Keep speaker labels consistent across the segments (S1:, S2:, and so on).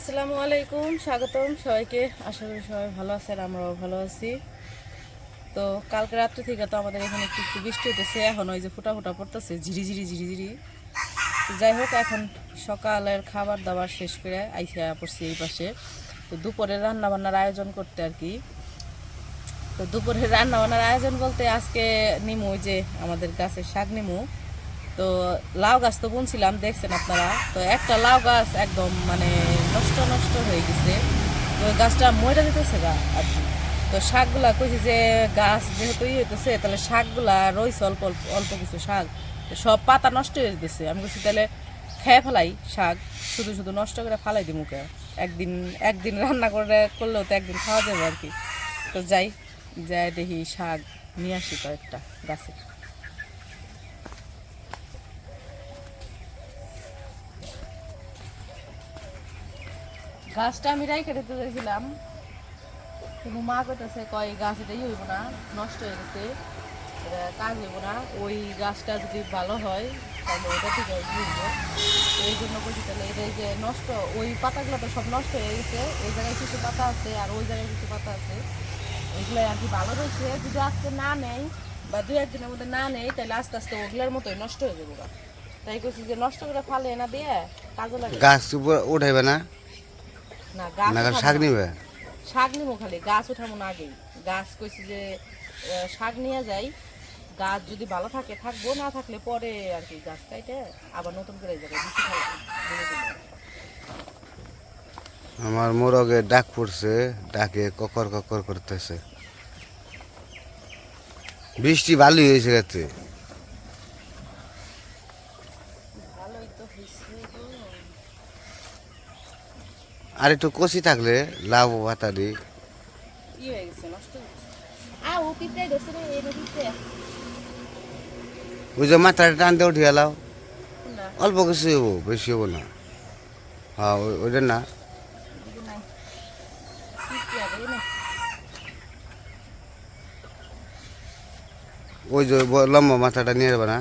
S1: আসসালামু আলাইকুম, স্বাগতম সবাইকে। আশা করি সবাই ভালো আছেন, আমরাও ভালো আছি। তো কালকে রাত্রে থেকে তো আমাদের এখানে একটু একটু বৃষ্টি হতেছে এখন ওই যে ফুটা ফুটা পড়তেছে, ঝিরি ঝিরি ঝিরি ঝিরি। তো যাই হোক, এখন সকালের খাবার দাবার শেষ করে আইসা পড়ছি এই পাশে। তো দুপুরে রান্নাবান্নার আয়োজন করতে আর কি। তো দুপুরে রান্নাবান্নার আয়োজন বলতে আজকে নিমু যে আমাদের গাছের শাক নিমু। তো লাউ গাছ তো বুনছিলাম, দেখছেন আপনারা? তো একটা লাউ গাছ একদম মানে নষ্ট নষ্ট হয়ে গেছে। তো গাছটা মরে দিতেছে গা আর কি। তো শাকগুলা কইছি যে গাছ যেহেতু ইয়ে হইতেছে, তাহলে শাকগুলা রয়েছে অল্প অল্প অল্প কিছু শাক। সব পাতা নষ্ট হয়ে যেতেছে আমি বলছি তাহলে খেয়ে ফেলাই শাক। শুধু শুধু নষ্ট করে ফেলাই দিই মুখে একদিন একদিন রান্না করে, করলেও তো একদিন খাওয়া যাবে আর কি। তো যাই যাই দেখি শাক নিয়ে আসি কয়েকটা গাছে। গাছটা আমি রাই কেটে দিয়েছিলাম কিন্তু মা কইতেছে, কয় গাছ এটা ই হইব না, নষ্ট হয়ে গেছে কাজ হইব না, ওই গাছটা যদি ভালো হয়, তাহলে ওটা থেকে ঘুরব এই জন্য বলছি তাহলে এটা যে নষ্ট, ওই পাতাগুলো তো সব নষ্ট হয়ে গেছে, এই জায়গায় কিছু পাতা আছে আর ওই জায়গায় কিছু পাতা আছে। এগুলো আর কি ভালো রয়েছে, যদি আজকে না নেই বা দু একদিনের মধ্যে না নেই তাহলে আস্তে আস্তে ওগুলোর মতোই নষ্ট হয়ে যাবে তাই করছি যে নষ্ট করে ফালে না দিয়ে কাজে লাগে
S2: গাছ উঠাইবে না।
S1: না গাছ
S2: শাক নিবে?
S1: শাক নিবো খালি গাছ উঠাবো না আগেই। গাছ কইছি যে শাক নিয়ে যাই। গাছ যদি ভালো থাকে থাকব না থাকলে পরে আর কি গাছ কাইটে আবার নতুন করে যাবে।
S2: আমার মোরগে ডাক পড়ছে ডাকে ককর ককর করতেছে। বৃষ্টি ভালোই হয়েছে গেছে
S1: ভালোই তো হয়েছে গো।
S2: আর একটু কষি থাকলে লাভ বাতারি
S1: নদীতে
S2: ওই যে মাথাটা টানতে উঠে গেলাও
S1: না।
S2: অল্প কিছু হব বেশি হব না। হ্যাঁ ওই- ওইটা না। ওই যে লম্বা মাথাটা নিয়ে যাবে না?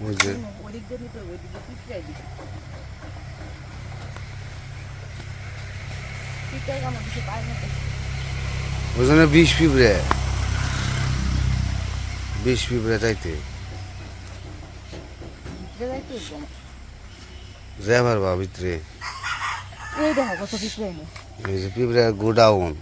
S2: ওই যে
S1: ওদিক দিয়ে নিতে হবে ওইদিকে পিঁপড়ে দিকে পিঁপড়ে কামড় দিছে পায়ের মধ্যে
S2: ওই জন্য বিষ পিঁপড়ে বিষ পিঁপড়ে। চাইতে
S1: পিঁপড়ে যাইতে।
S2: যাবার বা ভিতরে।
S1: এই দেখো কত পিঁপড়ে
S2: এই যে পিঁপড়ে গোডাউন।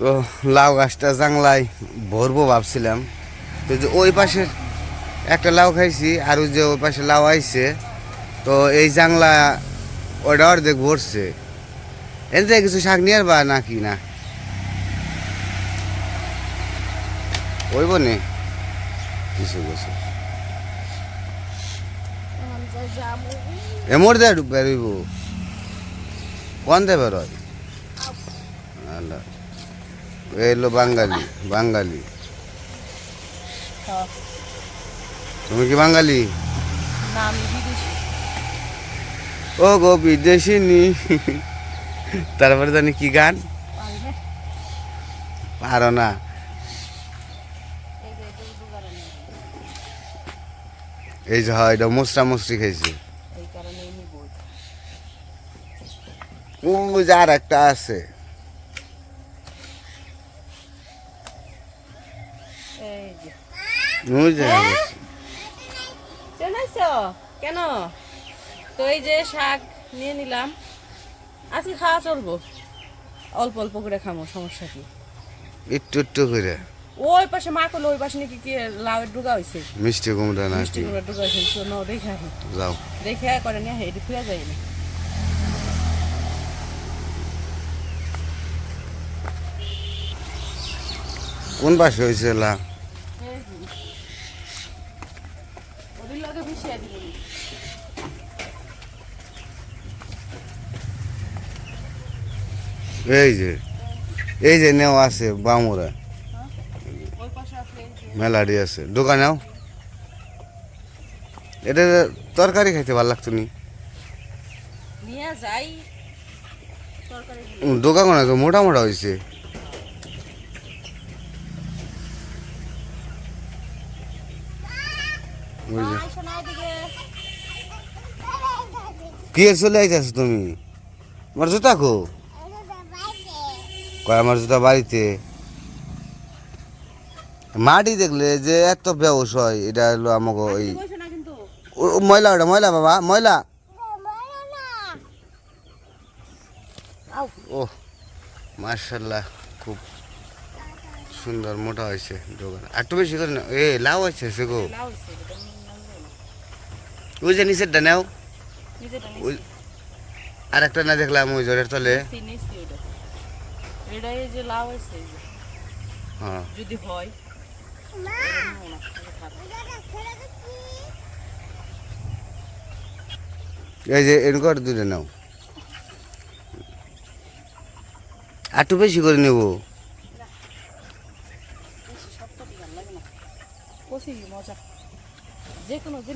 S2: তো লাউ গাছটা জাংলায় ভরবো ভাবছিলাম। তো যে ওই পাশে একটা লাউ খাইছি আর ওই যে ওই পাশে লাউ আইছে তো এই জাংলা ওটা অর্ধেক ভরছে। এতে কিছু শাক নিয়ে বা নাকি না? ওইব নে। কিছু কিছু এমর দে বেরোইব কোন দে বেরোয় আল্লাহ। এলো বাঙালি বাঙালি। তুমি কি বাঙালি? ও গো বিদেশি নি। তারপরে জানি কি গান?
S1: পারি না। এই যে এই দোকানে নেই
S2: এই যে হয় এটা মুসরা মুসরি
S1: বই
S2: ও যে আর একটা আছে
S1: এই যে
S2: ওই যে
S1: চলে আসছো কেন? তো এই যে শাক নিয়ে নিলাম। আজকে খাওয়া চলবো। অল্প অল্প করে খামো সমস্যা কি?
S2: একটু একটু করে।
S1: ওই পাশে মা করল ওই পাশে নাকি কি লাউয়ের ডুগা হয়েছে
S2: মিষ্টি কুমড়া
S1: মিষ্টি
S2: নাকি
S1: করে ডুগা হয়েছে শোনো দেখে
S2: যাও।
S1: দেখে করে নিয়ে হেঁটে ফিরে যাই না।
S2: কোন পাশে হয়েছে লা এই যে এই যে নেও আছে বামুরা। মেলাডি আছে দোকানেও এটা তরকারি খাইতে ভালো লাগতো নি? দোকান মোটা মোটা হয়েছে কি চলে আইতেছ তুমি? আমার জুতা কো? কয় আমার জুতা বাড়িতে? মাটি দেখলে যে এত ব্যবস হয় এটা হলো আমাকে ওই ময়লা ওটা ময়লা বাবা ময়লা। ও মার্শাল্লাহ খুব সুন্দর মোটা হয়েছে দোকান। আর একটু বেশি করে না এ লাউ আছে সে গো। ওই যে নিচেরটা নেও। আর একটা না দেখলাম ওই ঝড়ের তলে।
S1: যে লাউ আছে
S2: হ্যাঁ।
S1: যদি হয়
S2: এই যে এনকর দূরে নাও। একটু বেশি করে নেব।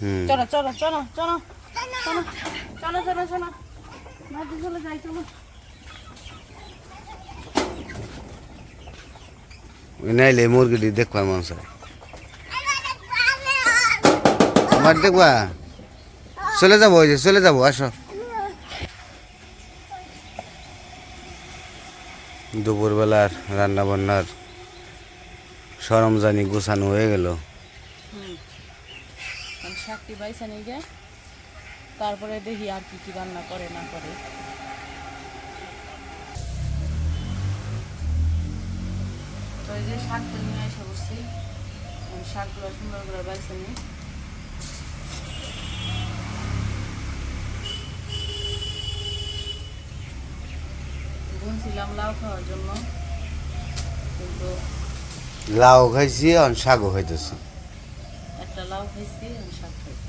S1: চলো চলো চলো চলো। চলো চলো চলো চলো। নদী চলে যাই চলো।
S2: নাইলে মুরগিটি দেখবার হয়। আমার দেখবা? চলে যাব ওই যে চলে যাব আসো। দুপুরবেলার রান্না বান্নার সরঞ্জানি গোছানো হয়ে গেল।
S1: শাকটি বাইসা নিয়ে গে তারপরে দেখি আর কি কি রান্না করে না করে। তো এই যে শাকটা নিয়ে এসে বসছি। শাকগুলো সুন্দর করে বাইসা নিই বুনছিলাম লাউ খাওয়ার জন্য। কিন্তু
S2: লাউ খাইছি আর শাকও খাইতেছি।
S1: একটা লাউ খাইছি আমি শাক খাইছি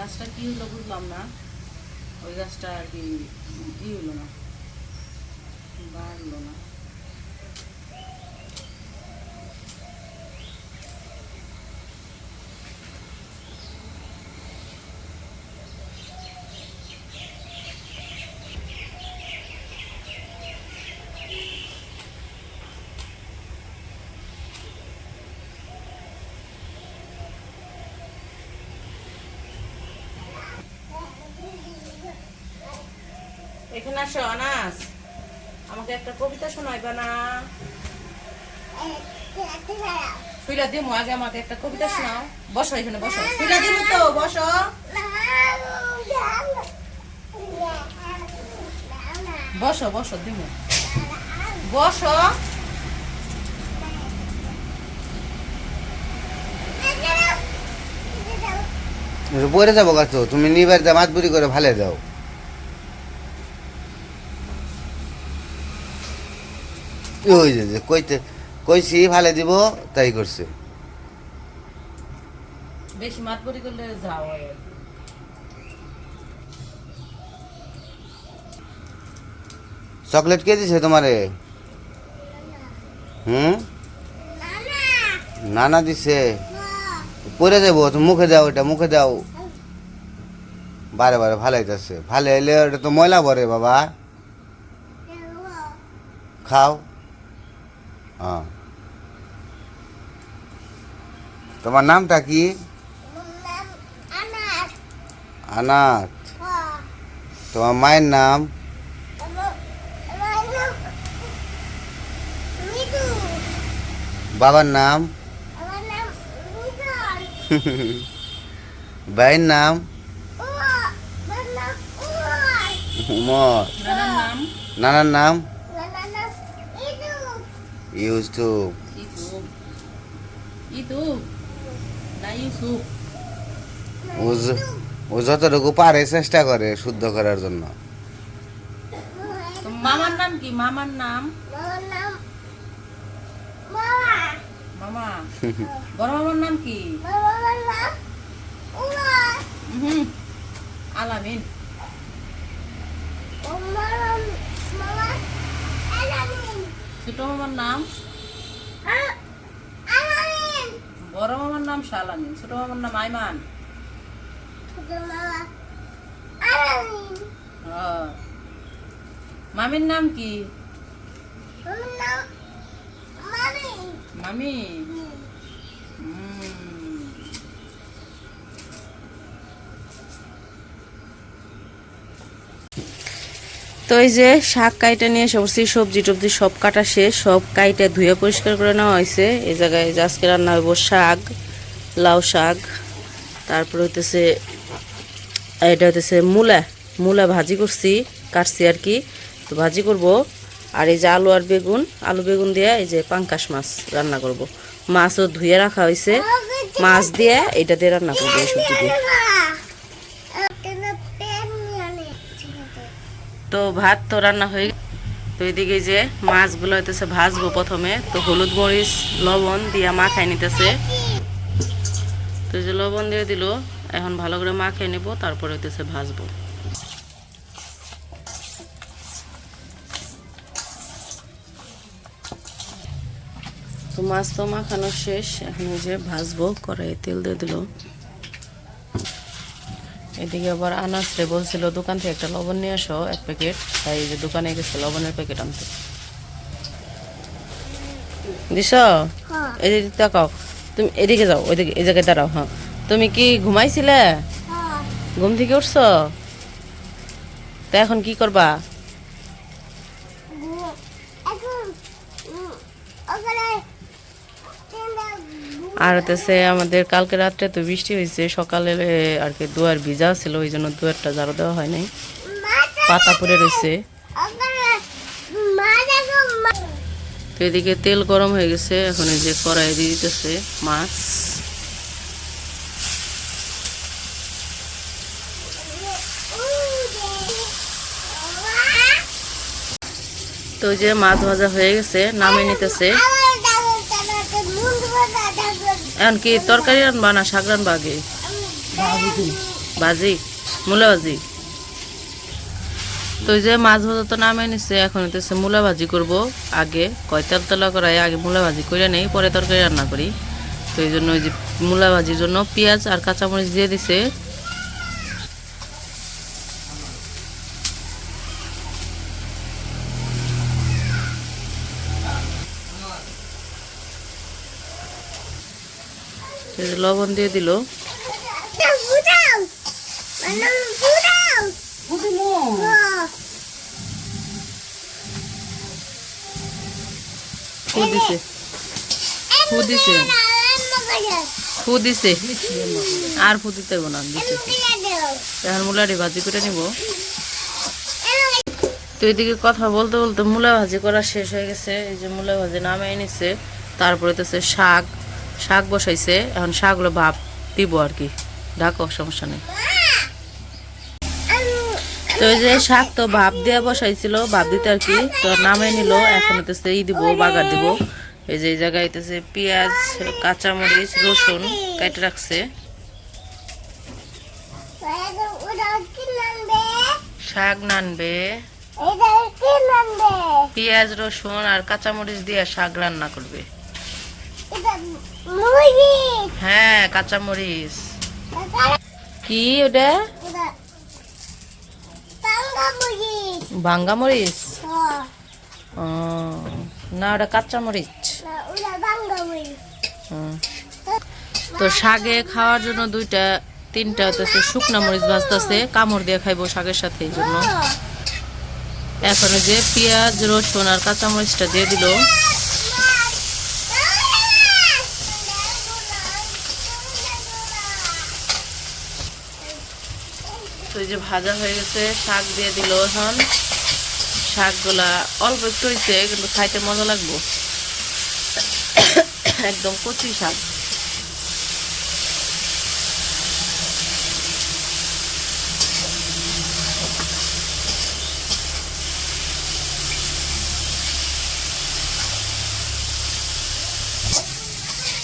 S1: গাছটা কী হলো বুঝলাম না। ওই গাছটা আর কি ই হলো না। বাড়লো না। এখানে আসো, আনাস। আমাকে একটা কবিতা শোনাইবা না? সুইলা দিমু, আগে আমাকে একটা কবিতা শোনাও। বসো এখানে, বসো। সুইলা দিমু তো, বসো। বসো বসো, দিমু। বসো।
S2: পরে যাব গাছ তুমি নিবার যা মাছ বুড়ি করে ভালে দাও ওই যে কইতে কইছি ভালে দিব তাই করছে।
S1: বেশি মাতবরি করলে যাও
S2: চকলেট কে দিছে তোমারে? হুম? নানা দিছে। পরে যাব মুখে দাও এটা মুখে দাও। বারে বারে ভালাইতেছে ভালে এলে ওটা তো ময়লা ভরে বাবা। খাও। হ্যাঁ তোমার নামটা কি আনাথ তোমার মায়ের নাম বাবার নাম ভাইয়ের নাম উমর
S1: নানার নাম
S2: ইউটিউব
S1: ইউটিউব ইউটিউব না ইউসুফ
S2: ও যতটুকু পারে চেষ্টা করে শুদ্ধ করার জন্য।
S1: মামার নাম কি? মামার নাম? মামা। বড় মামার নাম কি? আলামিন। ছোট মামার নাম? বড় মামার নাম শালামিন ছোট মামার নাম আইমান। মামির নাম কি? মামি। তো এই যে শাক কাইটা নিয়ে পড়ছি, সবজি টবজি সব কাটা শেষ, সব কাইটা ধুয়ে পরিষ্কার করে নেওয়া হয়েছে। এই জায়গায় যে আজকে রান্না হইব শাক, লাউ শাক, তারপর হইতেছে, এটা হইতেছে মূলা মূলা ভাজি করছি, কাটছি আর কি, তো ভাজি করব। আর এই যে আলু আর বেগুন, আলু বেগুন দিয়ে এই যে পাঙ্কাশ মাছ রান্না করব। মাছও ধুয়ে রাখা হয়েছে মাছ দিয়ে এটা দিয়ে রান্না করব এই সবজি দিয়ে। তো ভাত তো রান্না হয়ে তো এদিকে যে মাছগুলো হইতেছে ভাজবো প্রথমে, তো হলুদ মরিচ, লবণ দিয়া মাখাই নিতেছে। তো যে লবণ দিয়ে দিল, এখন ভালো করে মাখিয়ে নেব, তারপরে হইতেছে ভাজবো। তো মাছ তো মাখানো শেষ, এখন এই যে ভাজবো কড়াই তেল দিয়ে দিল। এদিকে আবার আনাসরে বলছিল দোকান থেকে একটা লবণ নিয়ে আসো এক প্যাকেট। তাই এই যে দোকানে গেছে লবণের প্যাকেট আনতে। দিস এদিকে তাকাও। তুমি এদিকে যাও ওইদিকে এই জায়গায় দাঁড়াও হ্যাঁ। তুমি কি ঘুমাইছিলে? ঘুম থেকে উঠছ? তা এখন কি করবা? আর হতেছে আমাদের কালকে রাত্রে তো বৃষ্টি হয়েছে সকালে আর কি দুয়ার ভিজা ছিল ওই জন্য দুয়ারটা ঝাড়ু দেওয়া হয় নাই। পাতা পড়ে রয়েছে তো এদিকে তেল গরম হয়ে গেছে, এখন এই যে কড়াই দিয়ে দিতেছে মাছ। তো যে মাছ ভাজা হয়ে গেছে নামে নিতেছে। এখন কি তরকারি আনবা না শাক রানবা আগে ভাজি মূলা ভাজি তো যে মাছ ভাজা তো নামে নিছে এখন হইতেছে মূলা ভাজি করব। আগে কয়তাল তলা তেলা করাই আগে মূলা ভাজি করে নেই পরে তরকারি রান্না করি। তো এই জন্য ওই যে মূলা ভাজির জন্য পেঁয়াজ আর কাঁচামরিচ দিয়ে দিছে। লবণ দিয়ে দিল। আর ফু দিতে হইব না, দিছে। মূলাটি ভাজি করে নিব। তো এদিকে কথা বলতে বলতে মূলা ভাজি করা শেষ হয়ে গেছে, এই যে মূলা ভাজি নামাই নিছে, তারপরে তো শাক। শাক বসাইছে, এখন শাকগুলো ভাব দিব আর কি। ডাকো, সমস্যা নেই। তো এই যে শাক তো ভাপ দিয়ে বসাইছিল ভাব দিতে আর কি, তো নামাই নিল, এখন হইতেছে ই দিব, বাগার দিব। এই যে এই জায়গায় হইতেছে পেঁয়াজ, কাঁচামরিচ, রসুন কেটে রাখছে। শাক নানবে। পেঁয়াজ, রসুন আর কাঁচামরিচ দিয়ে শাক রান্না করবে। হ্যাঁ কাঁচামরিচ কি ওটা? ভাঙ্গা মরিচ। ও, না ওটা কাঁচা মরিচ। তো শাগে খাওয়ার জন্য দুইটা তিনটা হতেছে শুকনা মরিচ ভাজতেছে কামড় দিয়ে খাইবো শাকের সাথে এই জন্য। এখন যে পেঁয়াজ রসুন আর কাঁচা মরিচটা দিয়ে দিল। এই যে ভাজা হয়ে গেছে, শাক দিয়ে দিল এখন। শাকগুলা অল্প একটু হয়েছে কিন্তু খাইতে মজা লাগবো। একদম কচি শাক।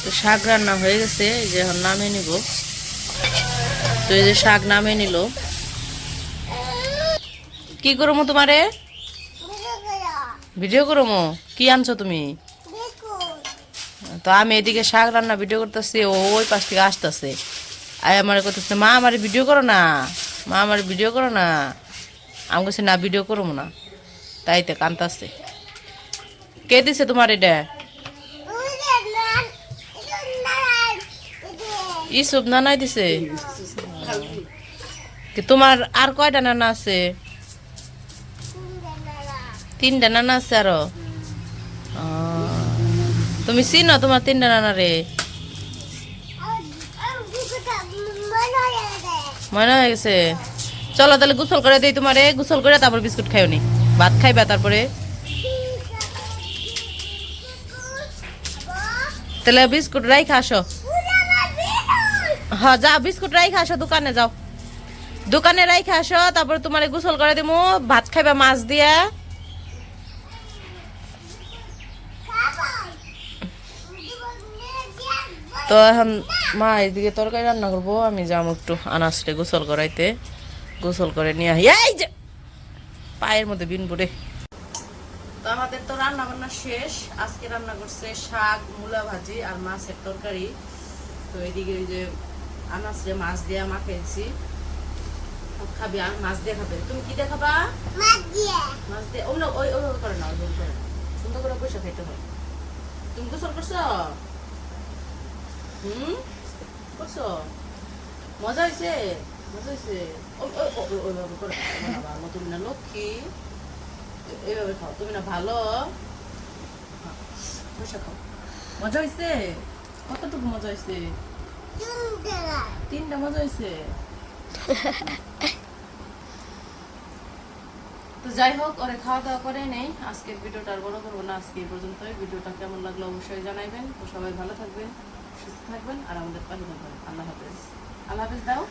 S1: তো শাক রান্না হয়ে গেছে যে এখন নামিয়ে নিব। তো এই যে শাক নামিয়ে নিল। কি করব তোমারে? ভিডিও করব কি আনছো তুমি? তো আমি এদিকে শাক রান্না ভিডিও করতেছি ওই পাশ থেকে আসতেছে। আর আমার করতেছে মা, আমার ভিডিও করো না। মা, আমার ভিডিও করো না। আমি বলছি না, ভিডিও করব না। তাই তো কান্তাছে। কে দিছে তোমার এটা? ইসুব নানাই দিছে। তোমার আর কয়টা নানা আছে? তিনটা নানা আছে আরও। তুমি চিনো তোমার তিনটা নানা রে? মনে হয়ে গেছে। চলো তাহলে গোসল করে দিই তোমারে, গোসল করে তারপর বিস্কুট খাইও নি। ভাত খাইবা তারপরে? তাহলে বিস্কুট রাইখা আসো। হ্যাঁ যা বিস্কুট রাইখা আসো, দোকানে যাও। দোকানে রাইখা আসো, তারপরে তোমার গোসল করে দিমু। ভাত খাইবা, মাছ দিয়া। তো এখন মা এদিকে তরকারি রান্না করব আমি যাব একটু আনাজটা গোসল করাইতে। গোসল করে নিয়ে আহি এই যে পায়ের মধ্যে বিন পড়ে। তো আমাদের তো রান্না বান্না শেষ আজকে রান্না করছে শাক মূলা ভাজি আর মাছের তরকারি। তো এদিকে ওই যে আনাজে মাছ দিয়ে মাখাইছি খাবি আর মাছ দিয়ে খাবে। তুমি কি দিয়ে খাবা? মাছ দিয়ে। অন্য ওই ওই ওই করে না ওই করে। সুন্দর করে পয়সা খাইতে হয়। তুমি গোসল করছ? হুম করছ মজা হয়েছে মজা হয়েছে ওই ওই ওই- ওই- ওইভাবে করে খাও, না বাবা, তুমি না লক্ষ্মী এ- এইভাবে খাও তুমি না ভালো পয়সা খাও মজা হয়েছে কতটুকু মজা হয়েছে তিনটা মজা হয়েছে তো যাই হোক ওরে খাওয়া দাওয়া করে নেই। আজকের ভিডিওটা আর বড় করব না। আজকে এই পর্যন্তই। ভিডিওটা কেমন লাগল অবশ্যই জানাইবেন। তো সবাই ভালো থাকবেন। সুস্থ থাকবেন আর আমাদের পাশে থাকবেন আল্লাহ হাফেজ আল্লাহ হাফেজ দাও